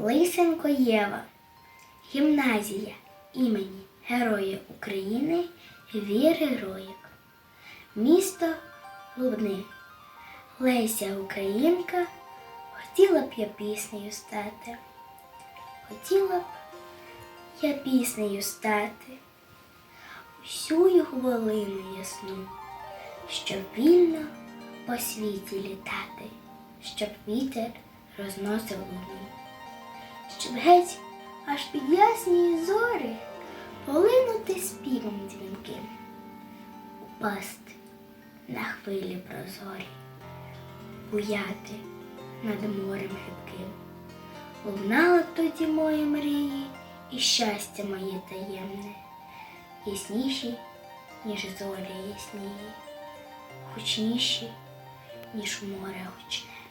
Лисенко Єва, гімназія імені Героя України Віри Роїк, місто Лубни, Леся Українка, хотіла б я піснею стати. Хотіла б я піснею стати, усю хвилину ясну, щоб вільно по світі літати, щоб вітер розносив луну, щоб геть аж під ясні зорі полинути співом дзвінким, упасти на хвилі прозорі, буяти над морем гибким. Лунала тоді мої мрії і щастя моє таємне, ясніші, ніж зорі ясніє, гучніші, ніж море гучне.